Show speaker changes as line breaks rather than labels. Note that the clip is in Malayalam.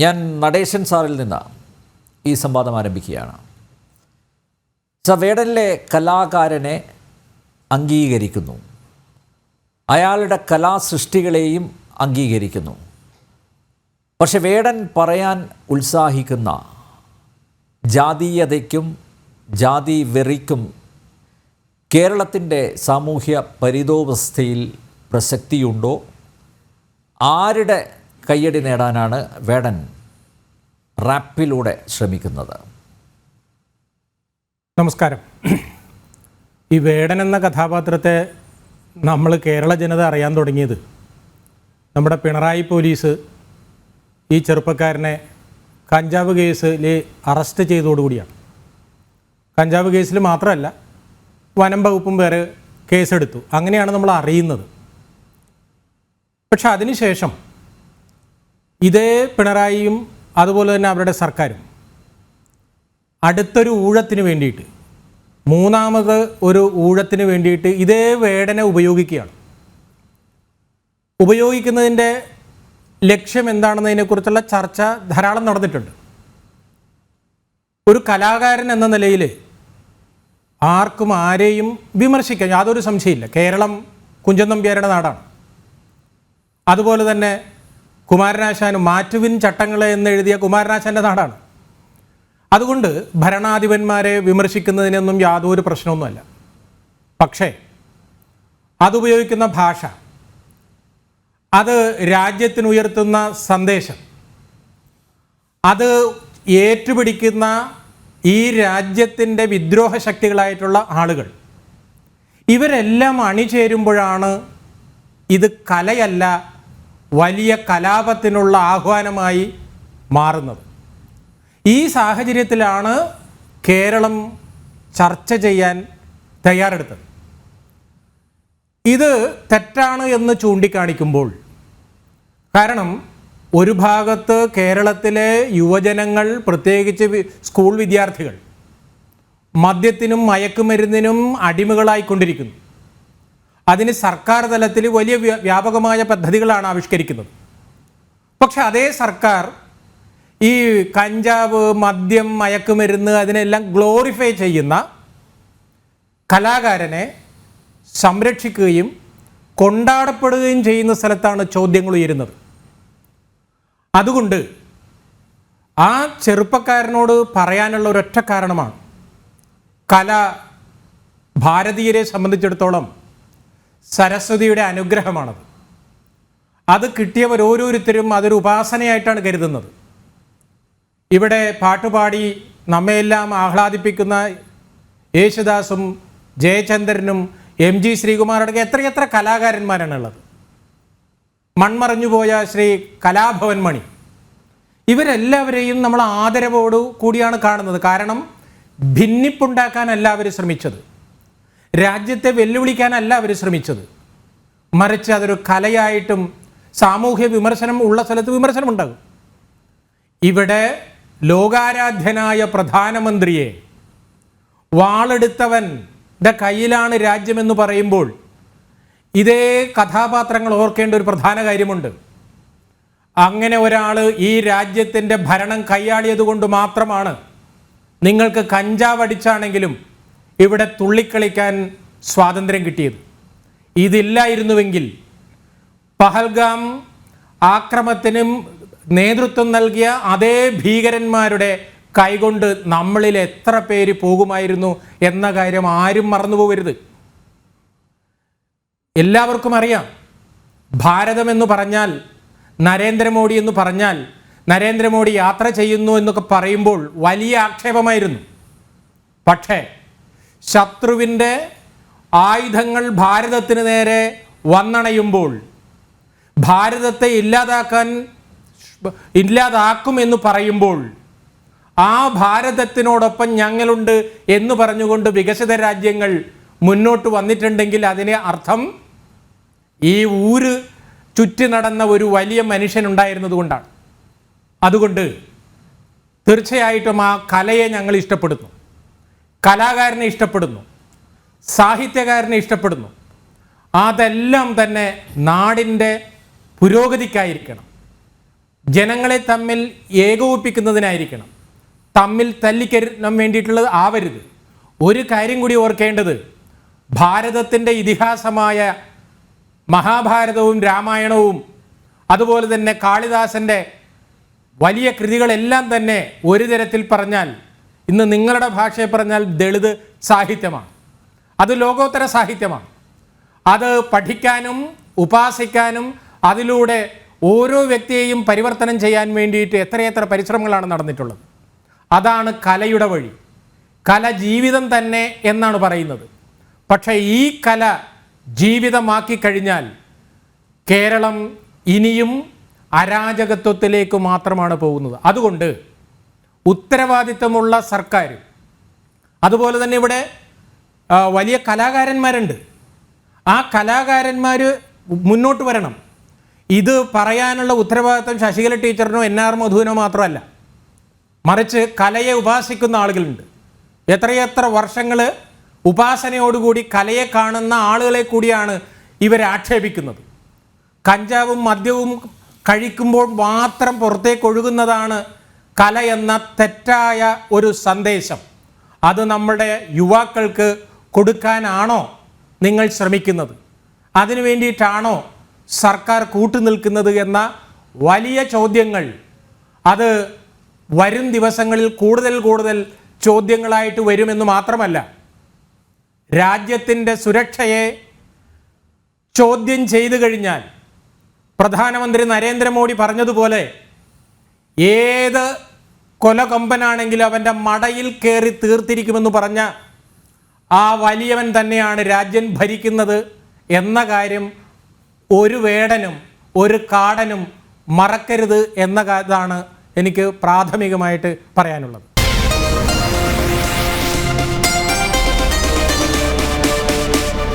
ഞാൻ നടേശൻ സാറിൽ നിന്ന് ഈ സംവാദം ആരംഭിക്കുകയാണ്. സർ വേടനിലെ കലാകാരനെ അംഗീകരിക്കുന്നു. അയാളുടെ കലാസൃഷ്ടികളെയും അംഗീകരിക്കുന്നു. പക്ഷെ വേടൻ പറയാൻ ഉത്സാഹിക്കുന്ന ജാതീയതയ്ക്കും ജാതി വെറിക്കും കേരളത്തിന്റെ സാമൂഹ്യ പരിതോവസ്ഥയിൽ പ്രസക്തിയുണ്ടോ? ആരുടെ കയ്യടി നേടാനാണ് വേടൻ റാപ്പിലൂടെ ശ്രമിക്കുന്നത്.
നമസ്കാരം. ഈ വേടൻ എന്ന കഥാപാത്രത്തെ നമ്മൾ കേരള ജനത അറിയാൻ തുടങ്ങിയത്. നമ്മുടെ പിണറായി പോലീസ് ഈ ചെറുപ്പക്കാരനെ കഞ്ചാവ് കേസിൽ അറസ്റ്റ് ചെയ്തതോടുകൂടിയാണ് കഞ്ചാവ് കേസിൽ മാത്രമല്ല വനം വകുപ്പും വേറെ കേസെടുത്തു. അങ്ങനെയാണ് നമ്മൾ അറിയുന്നത്. പക്ഷെ അതിനുശേഷം ഇതേ പിണറായിയും അതുപോലെ തന്നെ അവരുടെ സർക്കാരും അടുത്തൊരു ഊഴത്തിന് വേണ്ടിയിട്ട് മൂന്നാമത് ഒരു ഊഴത്തിന് വേണ്ടിയിട്ട് ഇതേ വേടനെ ഉപയോഗിക്കുകയാണ്. ഉപയോഗിക്കുന്നതിന്റെ ലക്ഷ്യം എന്താണെന്നതിനെക്കുറിച്ചുള്ള ചർച്ച ധാരാളം നടന്നിട്ടുണ്ട്. ഒരു കലാകാരൻ എന്ന നിലയിൽ ആർക്കും ആരെയും വിമർശിക്കാം യാതൊരു സംശയമില്ല കേരളം കുഞ്ചൻ നമ്പ്യാരുടെ നാടാണ്. അതുപോലെ തന്നെ കുമാരനാശാനും മാറ്റുവിൻ ചട്ടങ്ങളെ എന്നെഴുതിയ കുമാരനാശാന്റെ നാടാണ്. അതുകൊണ്ട് ഭരണാധിപന്മാരെ വിമർശിക്കുന്നതിനൊന്നും യാതൊരു പ്രശ്നമൊന്നുമല്ല. പക്ഷേ അതുപയോഗിക്കുന്ന ഭാഷ അത് രാജ്യത്തിനുയർത്തുന്ന സന്ദേശം അത് ഏറ്റുപിടിക്കുന്ന ഈ രാജ്യത്തിന്റെ വിദ്രോഹ ശക്തികളായിട്ടുള്ള ആളുകൾ ഇവരെല്ലാം അണിചേരുമ്പോഴാണ് ഇത് കലയല്ല വലിയ കലാപത്തിനുള്ള ആഹ്വാനമായി മാറുന്നത്. ഈ സാഹചര്യത്തിലാണ് കേരളം ചർച്ച ചെയ്യാൻ തയ്യാറെടുത്തത്. ഇത് തെറ്റാണ് എന്ന് ചൂണ്ടിക്കാണിക്കുമ്പോൾ കാരണം ഒരു ഭാഗത്ത് കേരളത്തിലെ യുവജനങ്ങൾ പ്രത്യേകിച്ച് സ്കൂൾ വിദ്യാർത്ഥികൾ മദ്യത്തിനും മയക്കുമരുന്നിനും അടിമകളായിക്കൊണ്ടിരിക്കുന്നു. അതിന് സർക്കാർ തലത്തിൽ വലിയ വ്യാപകമായ പദ്ധതികളാണ് ആവിഷ്കരിക്കുന്നത്. പക്ഷെ അതേ സർക്കാർ ഈ കഞ്ചാവ് മദ്യം മയക്കുമരുന്ന് അതിനെല്ലാം ഗ്ലോറിഫൈ ചെയ്യുന്ന കലാകാരനെ സംരക്ഷിക്കുകയും കൊണ്ടാടപ്പെടുകയും ചെയ്യുന്ന സ്ഥലത്താണ് ചോദ്യങ്ങൾ ഉയരുന്നത്. അതുകൊണ്ട് ആ ചെറുപ്പക്കാരനോട് പറയാനുള്ള ഒരൊറ്റ കാരണമാണ് കല ഭാരതീയരെ സംബന്ധിച്ചിടത്തോളം സരസ്വതിയുടെ അനുഗ്രഹമാണത്. അത് കിട്ടിയവർ ഓരോരുത്തരും അതൊരു ഉപാസനയായിട്ടാണ് കരുതുന്നത്. ഇവിടെ പാട്ടുപാടി നമ്മയെല്ലാം ആഹ്ലാദിപ്പിക്കുന്ന യേശുദാസും ജയചന്ദ്രനും എം ജി ശ്രീകുമാറടക്കം എത്രയെത്ര കലാകാരന്മാരാണുള്ളത്. മൺമറഞ്ഞുപോയ ശ്രീ കലാഭവൻ മണി. ഇവരെല്ലാവരെയും നമ്മൾ ആദരവോടു കൂടിയാണ് കാണുന്നത്. കാരണം ഭിന്നിപ്പുണ്ടാക്കാനല്ല അവർ ശ്രമിച്ചത്. രാജ്യത്തെ വെല്ലുവിളിക്കാനല്ല അവർ ശ്രമിച്ചത്. മറിച്ച് അതൊരു കലയായിട്ടും സാമൂഹ്യ വിമർശനം ഉള്ള സ്ഥലത്ത് വിമർശനം ഉണ്ടാകും ഇവിടെ ലോകാരാധ്യനായ പ്രധാനമന്ത്രിയെ വാളെടുത്തവന്റെ കയ്യിലാണ് രാജ്യമെന്ന് പറയുമ്പോൾ ഇതേ കഥാപാത്രങ്ങൾ ഓർക്കേണ്ട ഒരു പ്രധാന കാര്യമുണ്ട്. അങ്ങനെ ഒരാൾ ഈ രാജ്യത്തിന്റെ ഭരണം കൈയാളിയത് കൊണ്ട് മാത്രമാണ് നിങ്ങൾക്ക് കഞ്ചാവ് അടിച്ചാണെങ്കിലും ഇവിടെ തുള്ളിക്കളിക്കാൻ സ്വാതന്ത്ര്യം കിട്ടിയത്. ഇതില്ലായിരുന്നുവെങ്കിൽ പഹൽഗാം ആക്രമത്തിനും നേതൃത്വം നൽകിയ അതേ ഭീകരന്മാരുടെ കൈകൊണ്ട് നമ്മളിൽ എത്ര പേര് പോകുമായിരുന്നു എന്ന കാര്യം ആരും മറന്നുപോകരുത് എല്ലാവർക്കും അറിയാം. ഭാരതം എന്ന് പറഞ്ഞാൽ നരേന്ദ്രമോദി എന്ന് പറഞ്ഞാൽ നരേന്ദ്രമോദി യാത്ര ചെയ്യുന്നു എന്നൊക്കെ പറയുമ്പോൾ വലിയ ആക്ഷേപമായിരുന്നു. പക്ഷേ ശത്രുവിന്റെ ആയുധങ്ങൾ ഭാരതത്തിന് നേരെ വന്നണയുമ്പോൾ ഭാരതത്തെ ഇല്ലാതാക്കാൻ ഇല്ലാതാക്കും എന്ന് പറയുമ്പോൾ ആ ഭാരതത്തിനോടൊപ്പം ഞങ്ങളുണ്ട് എന്ന് പറഞ്ഞുകൊണ്ട് വികസിത രാജ്യങ്ങൾ മുന്നോട്ട് വന്നിട്ടുണ്ടെങ്കിൽ അതിന് അർത്ഥം ഈ ഊര് ചുറ്റി നടന്ന ഒരു വലിയ മനുഷ്യനുണ്ടായിരുന്നത് കൊണ്ടാണ്. അതുകൊണ്ട് തീർച്ചയായിട്ടും ആ കലയെ ഞങ്ങൾ ഇഷ്ടപ്പെടുന്നു. കലാകാരനെ ഇഷ്ടപ്പെടുന്നു സാഹിത്യകാരനെ ഇഷ്ടപ്പെടുന്നു. അതെല്ലാം തന്നെ നാടിന്റെ പുരോഗതിക്കായിരിക്കണം. ജനങ്ങളെ തമ്മിൽ ഏകോപിപ്പിക്കുന്നതിനായിരിക്കണം. തമ്മിൽ തല്ലിക്കരണം വേണ്ടിയിട്ടുള്ളത് ആവരുത്. ഒരു കാര്യം കൂടി ഓർക്കേണ്ടത് ഭാരതത്തിന്റെ ഇതിഹാസമായ മഹാഭാരതവും രാമായണവും അതുപോലെ തന്നെ കാളിദാസന്റെ വലിയ കൃതികളെല്ലാം തന്നെ ഒരു തരത്തിൽ പറഞ്ഞാൽ ഇന്ന് നിങ്ങളുടെ ഭാഷയെ പറഞ്ഞാൽ ദളിത് സാഹിത്യമാണ്. അത് ലോകോത്തര സാഹിത്യമാണ്. അത് പഠിക്കാനും ഉപാസിക്കാനും അതിലൂടെ ഓരോ വ്യക്തിയെയും പരിവർത്തനം ചെയ്യാൻ വേണ്ടിയിട്ട് എത്രയെത്ര പരിശ്രമങ്ങളാണ് നടന്നിട്ടുള്ളത്. അതാണ് കലയുടെ വഴി. കല ജീവിതം തന്നെ എന്നാണ് പറയുന്നത്. പക്ഷേ ഈ കല ജീവിതമാക്കി കഴിഞ്ഞാൽ കേരളം ഇനിയും അരാജകത്വത്തിലേക്ക് മാത്രമാണ് പോകുന്നത്. അതുകൊണ്ട് ഉത്തരവാദിത്തമുള്ള സർക്കാർ. അതുപോലെ തന്നെ ഇവിടെ വലിയ കലാകാരന്മാരുണ്ട്. ആ കലാകാരന്മാർ മുന്നോട്ട് വരണം. ഇത് പറയാനുള്ള ഉത്തരവാദിത്തം ശശികല ടീച്ചറിനോ എൻ ആർ മധുവിനോ മാത്രമല്ല. മറിച്ച് കലയെ ഉപാസിക്കുന്ന ആളുകളുണ്ട്. എത്രയെത്ര വർഷങ്ങൾ ഉപാസനയോടുകൂടി കലയെ കാണുന്ന ആളുകളെ കൂടിയാണ് ഇവർ ആക്ഷേപിക്കുന്നത്. കഞ്ചാവും മദ്യവും കഴിക്കുമ്പോൾ മാത്രം പുറത്തേക്ക് ഒഴുകുന്നതാണ് കല എന്ന തെറ്റായ ഒരു സന്ദേശം അത് നമ്മുടെ യുവാക്കൾക്ക് കൊടുക്കാനാണോ നിങ്ങൾ ശ്രമിക്കുന്നത്? അതിനു വേണ്ടിയിട്ടാണോ സർക്കാർ കൂട്ടുനിൽക്കുന്നത് എന്ന വലിയ ചോദ്യങ്ങൾ അത് വരും ദിവസങ്ങളിൽ കൂടുതൽ കൂടുതൽ ചോദ്യങ്ങളായിട്ട് വരുമെന്ന് മാത്രമല്ല രാജ്യത്തിന്റെ സുരക്ഷയെ ചോദ്യം ചെയ്തു കഴിഞ്ഞാൽ പ്രധാനമന്ത്രി നരേന്ദ്രമോദി പറഞ്ഞതുപോലെ ഏത് കൊലകൊമ്പനാണെങ്കിലും അവന്റെ മടയിൽ കയറി തീർത്തിരിക്കുമെന്ന് പറഞ്ഞ ആ വലിയവൻ തന്നെയാണ് രാജ്യം ഭരിക്കുന്നത് എന്ന കാര്യം ഒരു വേടനും ഒരു കാടനും മറക്കരുത് എന്ന ഇതാണ് എനിക്ക് പ്രാഥമികമായിട്ട് പറയാനുള്ളത്.